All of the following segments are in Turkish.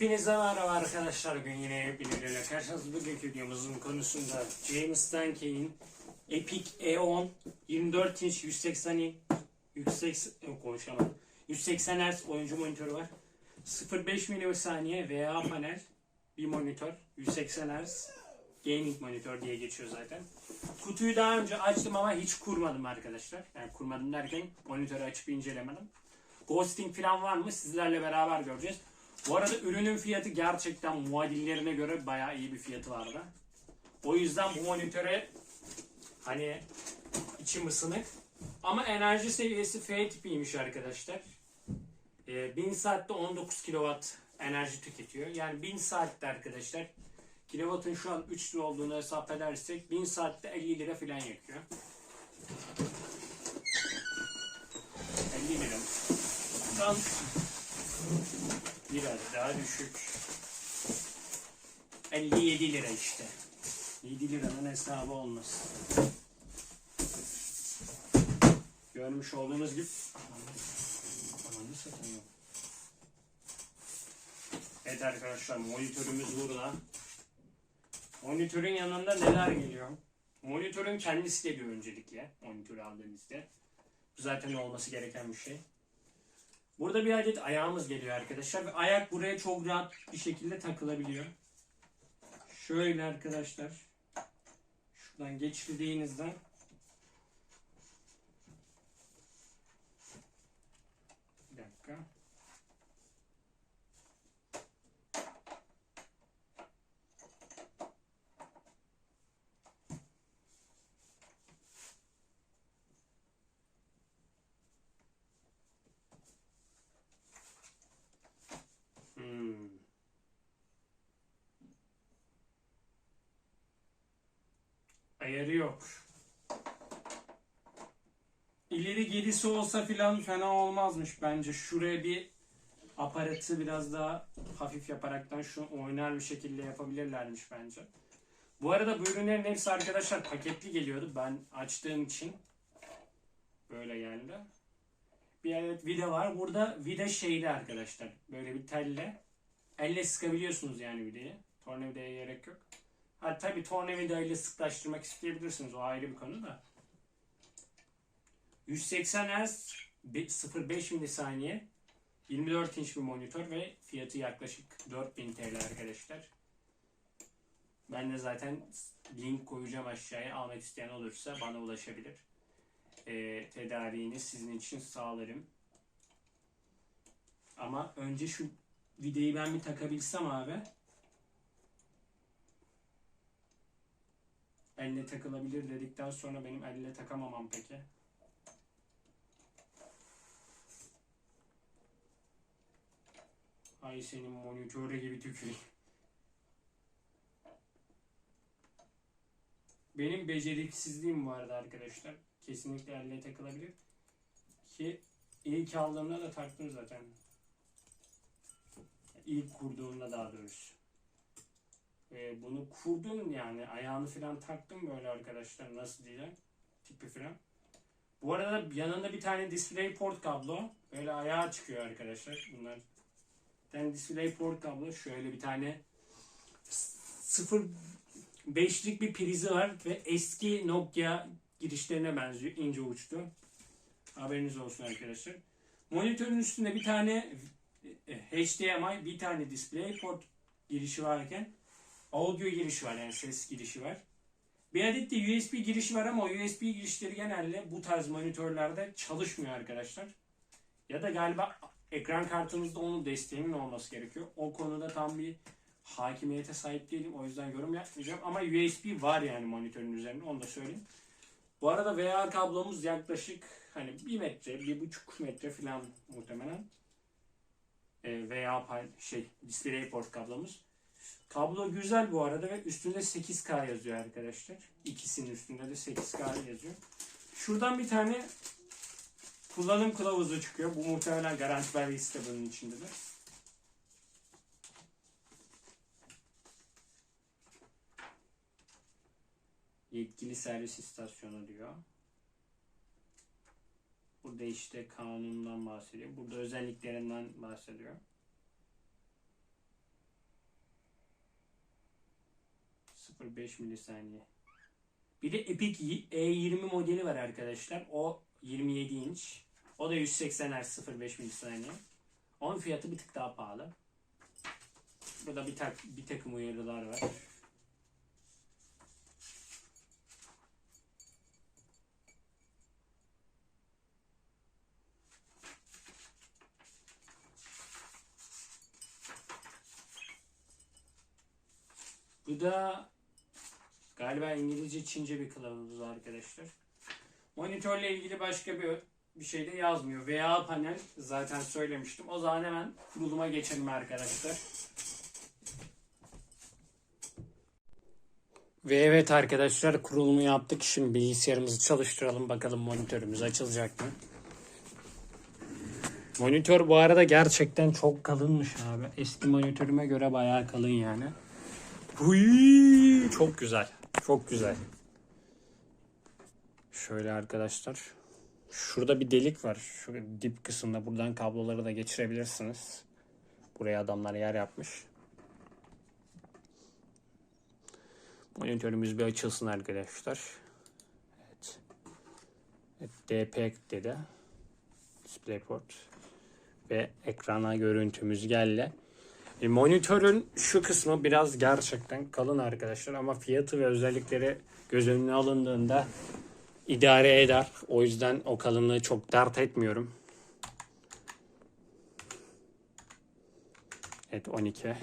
Hepinize merhaba arkadaşlar. Bugün yine videoyla karşınızda bugünkü videomuzun konusunda James Dunkey'in Epic E10 24 inç 180 in 180 yok konuşamadım. 180 Hz oyuncu monitörü var. 0.5 milisaniye VA panel bir monitör 180 Hz gaming monitör diye geçiyor zaten. Kutuyu daha önce açtım ama hiç kurmadım arkadaşlar. Yani kurmadım derken monitörü açıp incelemedim. Ghosting falan var mı sizlerle beraber göreceğiz. Bu arada ürünün fiyatı gerçekten muadillerine göre bayağı iyi bir fiyatı vardı. O yüzden bu monitöre hani içim ısınık. Ama enerji seviyesi F tipiymiş arkadaşlar. Ee, 1000 saatte 19 kW enerji tüketiyor. Yani 1000 saatte arkadaşlar kilovatın şu an 3 lira olduğunu hesap edersek 1000 saatte 50 lira falan yakıyor. 50 lira. Tam biraz daha düşük. 57 lira işte. 7 liranın hesabı olmaz. Görmüş olduğunuz gibi. Evet arkadaşlar monitörümüz burada. Monitörün yanında neler geliyor? Monitörün kendisi geliyor öncelikle monitörü aldığımızda. Bu zaten olması gereken bir şey. Burada bir adet ayağımız geliyor arkadaşlar. Ve ayak buraya çok rahat bir şekilde takılabiliyor. Şöyle arkadaşlar. Şuradan geçirdiğinizde Ayarı yok. İleri gerisi olsa filan fena olmazmış bence. Şuraya bir aparatı biraz daha hafif yaparaktan şu oynar bir şekilde yapabilirlermiş bence. Bu arada bu ürünlerin hepsi arkadaşlar paketli geliyordu. Ben açtığım için böyle geldi. Bir adet vida var. Burada vida şeyli arkadaşlar. Böyle bir telle. Elle sıkabiliyorsunuz yani vidayı. Tornavidaya gerek yok. Ha tabi tornavida ile sıklaştırmak isteyebilirsiniz. O ayrı bir konu da. 180 Hz 0.5 milisaniye 24 inç bir monitör ve fiyatı yaklaşık 4000 TL arkadaşlar. Ben de zaten link koyacağım aşağıya almak isteyen olursa bana ulaşabilir. Ee, tedariğini sizin için sağlarım. Ama önce şu videoyu ben bir takabilsem abi. Elle takılabilir dedikten sonra benim elle takamamam peki. Ay senin monitöre gibi tüküreyim. Benim beceriksizliğim vardı arkadaşlar. Kesinlikle elle takılabilir. Ki ilk aldığımda da taktım zaten. İlk kurduğumda daha doğrusu. Ee, bunu kurdum yani ayağını falan taktım böyle arkadaşlar nasıl diyeceğim tipi falan. Bu arada yanında bir tane DisplayPort kablo böyle ayağa çıkıyor arkadaşlar bunlar. Bir tane DisplayPort kablo şöyle bir tane 0 5'lik bir prizi var ve eski Nokia girişlerine benziyor ince uçlu. Haberiniz olsun arkadaşlar. Monitörün üstünde bir tane e, HDMI, bir tane DisplayPort girişi varken audio girişi var yani ses girişi var. Bir adet de USB girişi var ama o USB girişleri genelde bu tarz monitörlerde çalışmıyor arkadaşlar. Ya da galiba ekran kartınızda onun desteğinin olması gerekiyor. O konuda tam bir hakimiyete sahip değilim. O yüzden yorum yapmayacağım. Ama USB var yani monitörün üzerinde. Onu da söyleyeyim. Bu arada VR kablomuz yaklaşık hani 1 metre, 1,5 metre falan muhtemelen. E, veya şey DisplayPort kablomuz. Kablo güzel bu arada ve üstünde 8K yazıyor arkadaşlar. İkisinin üstünde de 8K yazıyor. Şuradan bir tane kullanım kılavuzu çıkıyor. Bu muhtemelen garanti belgesi de bunun içindedir. Yetkili servis istasyonu diyor. Burada işte kanundan bahsediyor. Burada özelliklerinden bahsediyor. 0.5 milisaniye. Bir de Epic E20 modeli var arkadaşlar. O 27 inç. O da 180 Hz 0.5 milisaniye. Onun fiyatı bir tık daha pahalı. Burada bir, tak, bir takım uyarılar var. Bu da galiba İngilizce Çince bir kılavuz arkadaşlar. Monitörle ilgili başka bir bir şey de yazmıyor. VA panel zaten söylemiştim. O zaman hemen kuruluma geçelim arkadaşlar. Ve evet arkadaşlar kurulumu yaptık. Şimdi bilgisayarımızı çalıştıralım bakalım monitörümüz açılacak mı? Monitör bu arada gerçekten çok kalınmış abi. Eski monitörüme göre bayağı kalın yani. Huy, çok güzel. Çok güzel. Şöyle arkadaşlar. Şurada bir delik var. Şu dip kısımda buradan kabloları da geçirebilirsiniz. Buraya adamlar yer yapmış. Monitörümüz bir açılsın arkadaşlar. Evet. evet DP dedi. DisplayPort. Ve ekrana görüntümüz geldi. E, monitörün şu kısmı biraz gerçekten kalın arkadaşlar ama fiyatı ve özellikleri göz önüne alındığında idare eder. O yüzden o kalınlığı çok dert etmiyorum. Evet 12.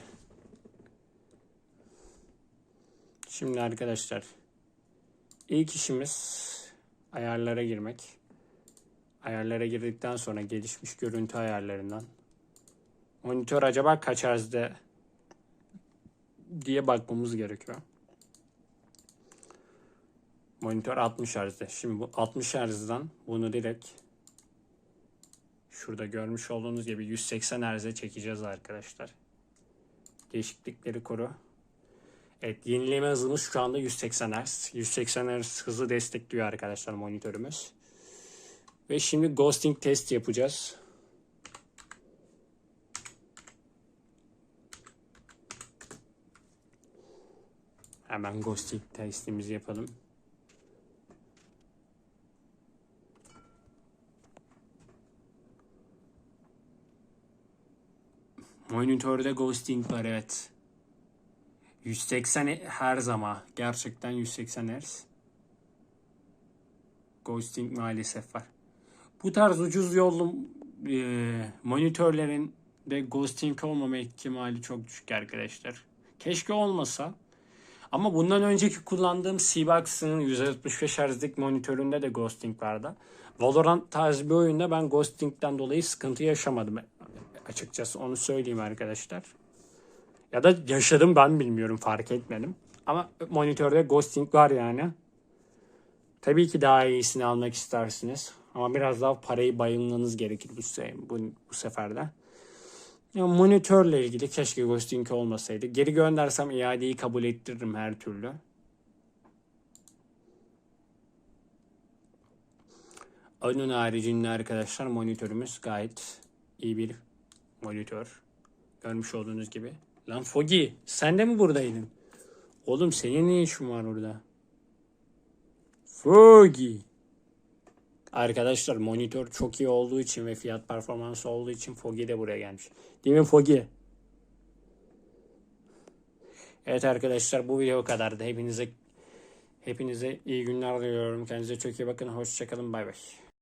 Şimdi arkadaşlar ilk işimiz ayarlara girmek. Ayarlara girdikten sonra gelişmiş görüntü ayarlarından monitör acaba kaç Hz'de diye bakmamız gerekiyor. Monitör 60 Hz'de. Şimdi bu 60 Hz'dan bunu direkt şurada görmüş olduğunuz gibi 180 Hz'e çekeceğiz arkadaşlar. Değişiklikleri koru. Evet yenileme hızımız şu anda 180 Hz. 180 Hz hızı destekliyor arkadaşlar monitörümüz. Ve şimdi ghosting test yapacağız. Hemen ghosting testimizi yapalım. Monitörde ghosting var evet. 180 Hz ama gerçekten 180 Hz. Ghosting maalesef var. Bu tarz ucuz yollu e, monitörlerin de ghosting olmama ihtimali çok düşük arkadaşlar. Keşke olmasa. Ama bundan önceki kullandığım Seabox'ın 165 Hz'lik monitöründe de ghosting vardı. Valorant tarzı bir oyunda ben ghosting'den dolayı sıkıntı yaşamadım açıkçası onu söyleyeyim arkadaşlar. Ya da yaşadım ben bilmiyorum fark etmedim. Ama monitörde ghosting var yani. Tabii ki daha iyisini almak istersiniz. Ama biraz daha parayı bayılmanız gerekir bu, bu, bu seferde. Monitörle ilgili keşke ghosting olmasaydı. Geri göndersem iadeyi kabul ettiririm her türlü. Onun haricinde arkadaşlar monitörümüz gayet iyi bir monitör. Görmüş olduğunuz gibi. Lan Fogi sen de mi buradaydın? Oğlum senin ne işin var orada? Fogi. Arkadaşlar monitör çok iyi olduğu için ve fiyat performansı olduğu için Fogi de buraya gelmiş. Değil mi Fogi? Evet arkadaşlar bu video kadardı. Hepinize hepinize iyi günler diliyorum. Kendinize çok iyi bakın. Hoşçakalın. Bay bay.